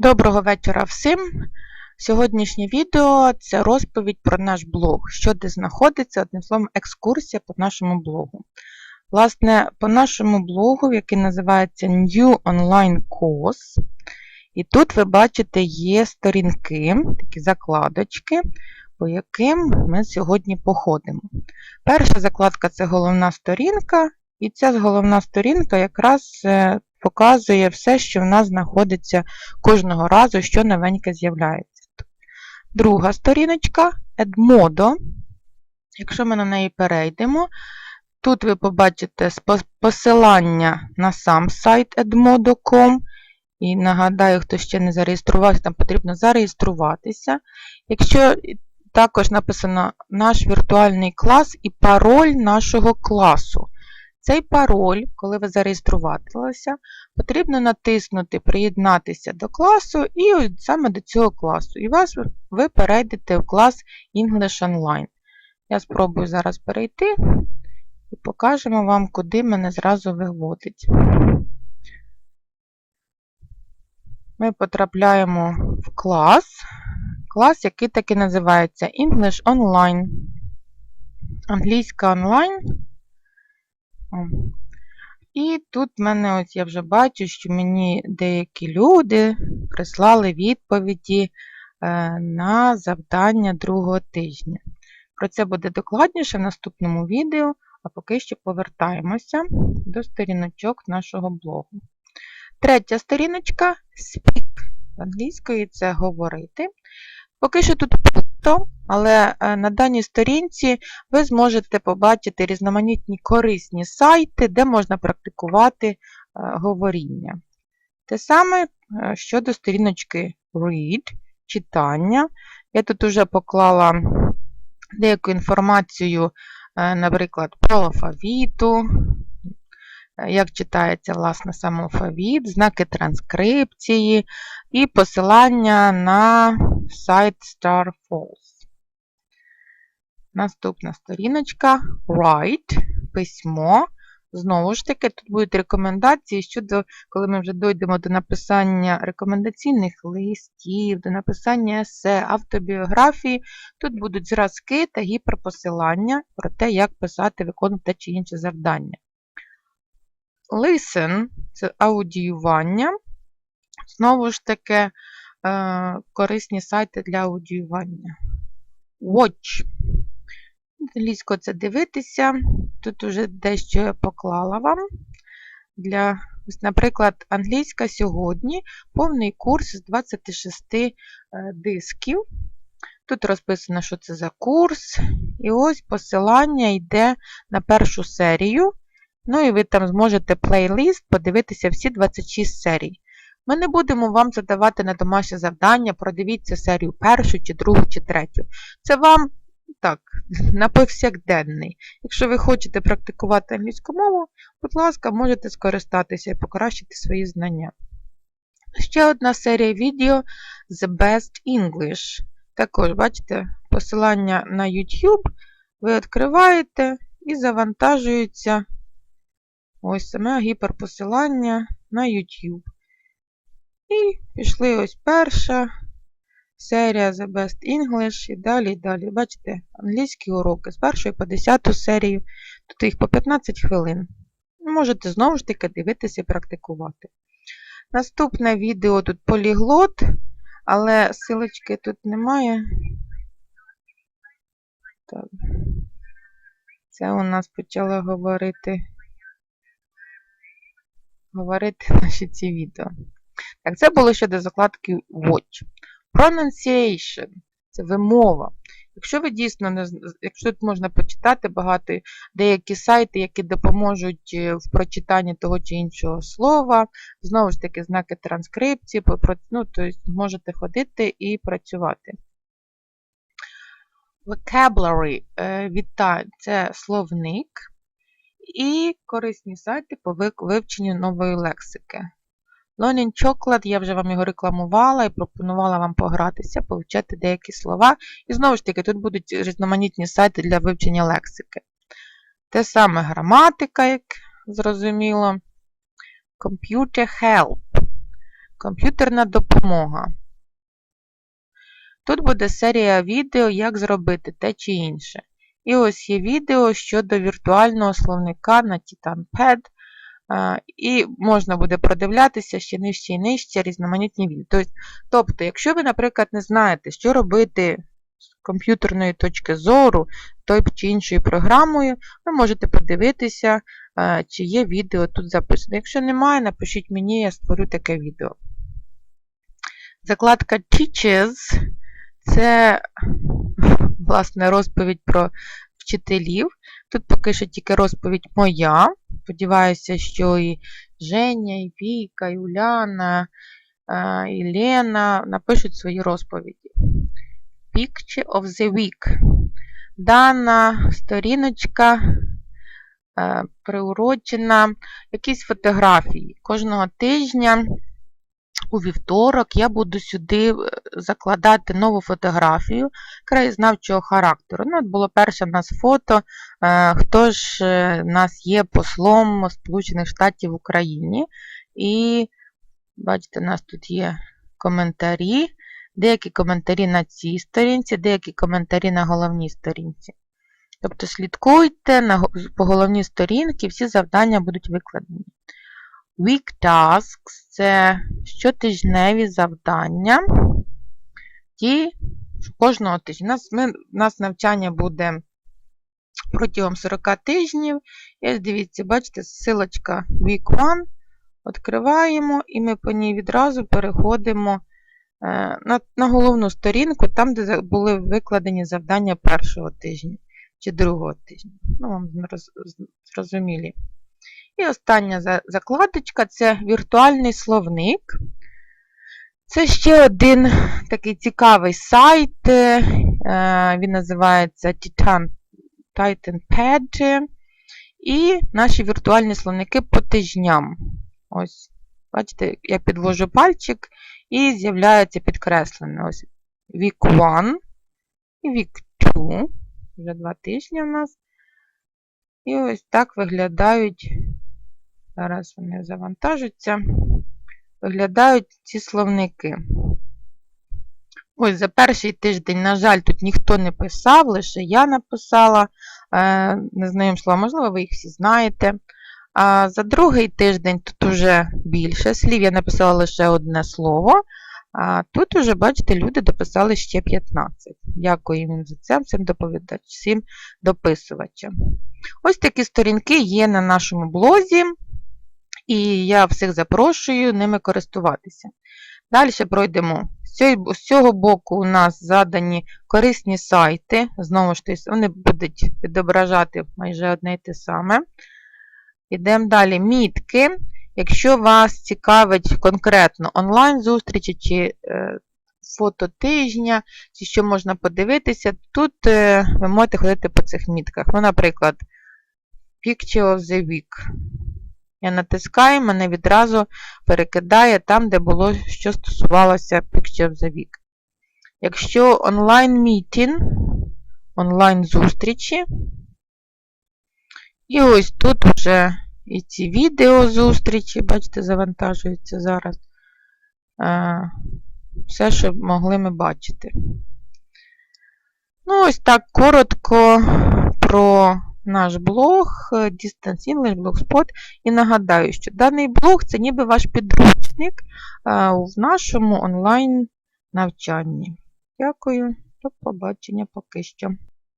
Доброго вечора всім! Сьогоднішнє відео це розповідь про наш блог, що де знаходиться, одним словом, екскурсія по нашому блогу. Власне, по нашому блогу, який називається New Online Course, і тут ви бачите є сторінки, такі закладочки, по яким ми сьогодні походимо. Перша закладка це головна сторінка, і ця головна сторінка якраз е, показує все, що в нас знаходиться кожного разу, що новеньке з'являється. Друга сторіночка Edmodo. Якщо ми на неї перейдемо, тут ви побачите посилання на сам сайт edmodo.com. І нагадаю, хто ще не зареєструвався, там потрібно зареєструватися. Якщо також написано наш віртуальний клас і пароль нашого класу. Цей пароль, коли ви зареєструвалися, потрібно натиснути Приєднатися до класу і саме до цього класу. І вас, ви перейдете в клас English Online. Я спробую зараз перейти і покажемо вам, куди мене зразу виводить. Ми потрапляємо в клас, клас, який таки називається English Online. Англійська онлайн. І тут в мене ось я вже бачу, що мені деякі люди прислали відповіді е, на завдання другого тижня. Про це буде докладніше в наступному відео, а поки що повертаємося до сторіночок нашого блогу. Третя сторіночка Speak. Англійською це говорити. Поки що тут пусто, але е, на даній сторінці ви зможете побачити різноманітні корисні сайти, де можна практикувати е, говоріння. Те саме е, щодо сторіночки Read, читання. Я тут вже поклала деяку інформацію, наприклад, про алфавіту, як читається власне сам алфавіт, знаки транскрипції і посилання на сайт Star Falls. Наступна сторіночка Write, письмо. Знову ж таки, тут будуть рекомендації щодо, коли ми вже дійдемо до написання рекомендаційних листів, до написання есе, автобіографії, тут будуть зразки та гіперпосилання про те, як писати, виконувати чи інше завдання. Listen це аудіювання. Знову ж таки, корисні сайти для аудіювання. Watch. Англійсько це дивитися. Тут уже дещо я поклала вам. Для, ось, Наприклад, англійська сьогодні повний курс з 26 е, дисків. Тут розписано, що це за курс. І ось посилання йде на першу серію. Ну і ви там зможете плейлист подивитися всі 26 серій. Ми не будемо вам задавати на домашнє завдання, продивіться серію першу, чи другу, чи третю. Це вам так, на повсякденний. Якщо ви хочете практикувати англійську мову, будь ласка, можете скористатися і покращити свої знання. Ще одна серія відео The Best English. Також, бачите, посилання на YouTube. Ви відкриваєте і завантажується ось саме гіперпосилання на YouTube. І пішли ось перша серія The Best English і далі і далі. Бачите, англійські уроки з першої по 10 серію, тут їх по 15 хвилин. Можете знову ж таки дивитися і практикувати. Наступне відео тут поліглот, але силочки тут немає. Так. Це у нас почало говорити говорити наші ці відео. Так, це було щодо закладки Watch. Pronunciation це вимова. Якщо ви дійсно не якщо тут можна почитати багато деякі сайти, які допоможуть е, в прочитанні того чи іншого слова, знову ж таки, знаки транскрипції, ну, тобто можете ходити і працювати. Vocabulary е, це словник і корисні сайти по вивченню нової лексики. Learning Chocolate, я вже вам його рекламувала і пропонувала вам погратися, повчати деякі слова. І знову ж таки, тут будуть різноманітні сайти для вивчення лексики. Те саме граматика, як зрозуміло. Computer Help. Комп'ютерна допомога. Тут буде серія відео, як зробити те чи інше. І ось є відео щодо віртуального словника на TitanPad. І можна буде продивлятися ще нижче і нижче різноманітні відео. Тобто, Тобто, якщо ви, наприклад, не знаєте, що робити з комп'ютерної точки зору той чи іншою програмою, ви можете подивитися, чи є відео тут записане. Якщо немає, напишіть мені, я створю таке відео. Закладка Teachers це, власне, розповідь про вчителів. Тут поки що тільки розповідь моя. Сподіваюся, що і Женя, і Віка, і Уляна, е, і Лена напишуть свої розповіді. Picture of the Week. Дана сторіночка е, приурочена якісь фотографії. Кожного тижня у вівторок я буду сюди е, закладати нову фотографію краєзнавчого характеру. Ну, от було перше в нас фото, е, хто ж е, в нас є послом Сполучених Штатів в Україні. І бачите, у нас тут є коментарі. Деякі коментарі на цій сторінці, деякі коментарі на головній сторінці. Тобто слідкуйте по головній сторінці, всі завдання будуть викладені. Week tasks це щотижневі завдання. Ті кожного тижня. У нас, ми, у нас навчання буде протягом 40 тижнів. І дивіться, бачите, силочка Week 1. Відкриваємо, і ми по ній відразу переходимо е, на, на головну сторінку, там, де були викладені завдання першого тижня чи другого тижня. Ну, вам зроз- зрозумілі. І остання закладочка це віртуальний словник. Це ще один такий цікавий сайт. е, Він називається Titan, TitanPad. І наші віртуальні словники по тижням. Ось, бачите, я підвожу пальчик і з'являється підкреслене. Ось Week 1 і Week 2. Вже два тижні у нас. І ось так виглядають. Зараз вони завантажаться. Виглядають ці словники. Ось за перший тиждень, на жаль, тут ніхто не писав, лише я написала е, незнайом слова, можливо, ви їх всі знаєте. А за другий тиждень тут вже більше слів, я написала лише одне слово. А тут уже, бачите, люди дописали ще 15. Дякую їм за це, всім доповідачам, всім дописувачам. Ось такі сторінки є на нашому блозі, і я всіх запрошую ними користуватися. Далі пройдемо. З цього- боку у нас задані корисні сайти. Знову ж таки, вони будуть відображати майже одне і те саме. Йдемо далі. Мітки. Якщо вас цікавить конкретно онлайн-зустрічі чи е, фото тижня, чи що можна подивитися, тут е, ви можете ходити по цих мітках. Ну, наприклад, Picture of the Week. Я натискаю, мене відразу перекидає там, де було, що стосувалося Picture of the Week. Якщо онлайн-мітінг, онлайн-зустрічі, і ось тут вже і ці відео зустрічі, бачите, завантажуються зараз. Все, що могли ми бачити. Ну, ось так коротко про наш блог Distance English Blogspot. І нагадаю, що даний блог це ніби ваш підручник е, в нашому онлайн навчанні. Дякую, до побачення поки що.